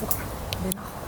そうか。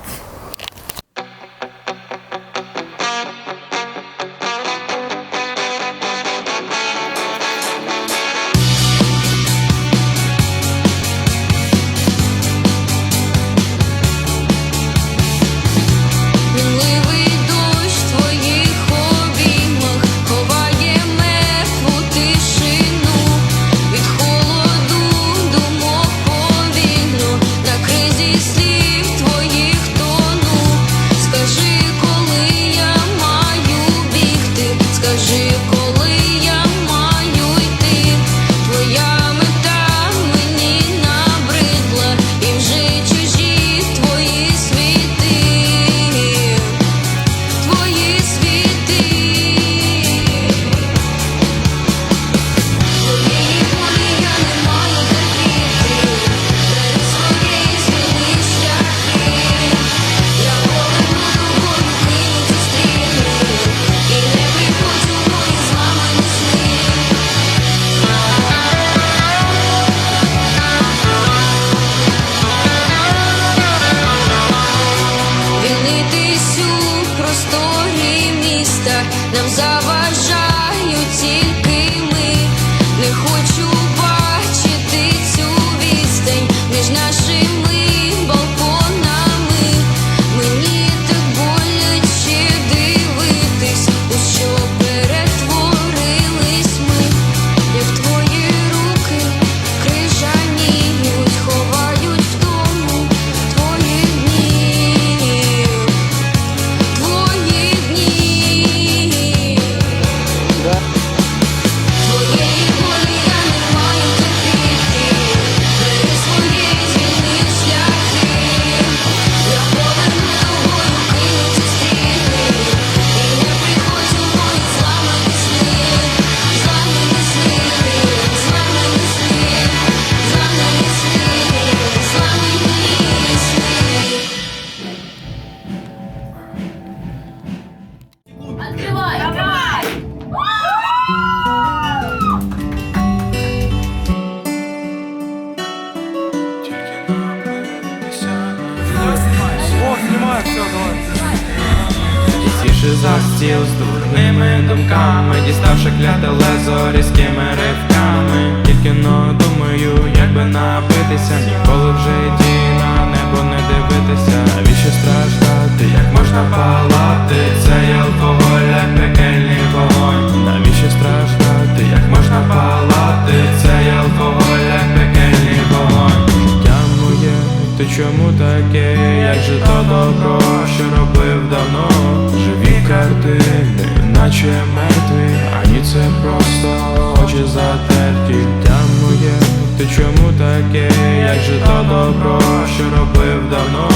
Сівши за стіл з дурними думками, діставши кляте лезо різкими ривками, тільки но думаю, як би напитися, ніколи в житті на небо не дивитися. Навіщо страждати, як можна палати? Цей алкоголь, як пекельний вогонь. Навіщо страждати, як можна палати? Цей алкоголь, як пекельний вогонь. Життя моє, ти чому таке? Як же то добро, що робив давно? Живі картини, наче мертві, ані це просто очі затерті. Життя моє, ти чому таке? Як же то добро, що робив давно?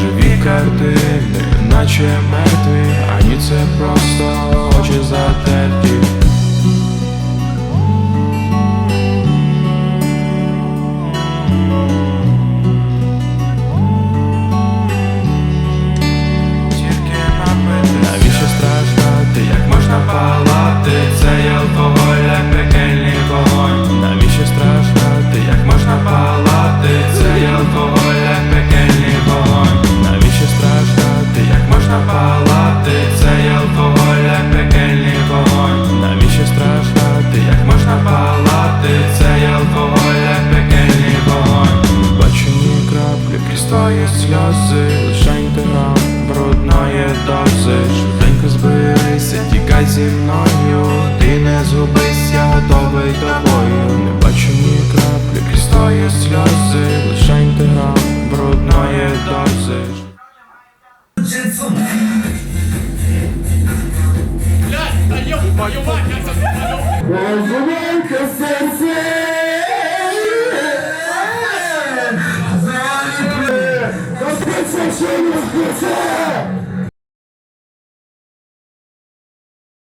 Живі картини, наче мертві, ані це просто очі затерті. потонцеш Швиденько збирайся, тікай зі мною. Ти не згубися, готовий до бою. Не бачу ні краплі, крізь твої сльози. Лише інтеграм брудної дози. Блядь, да ёб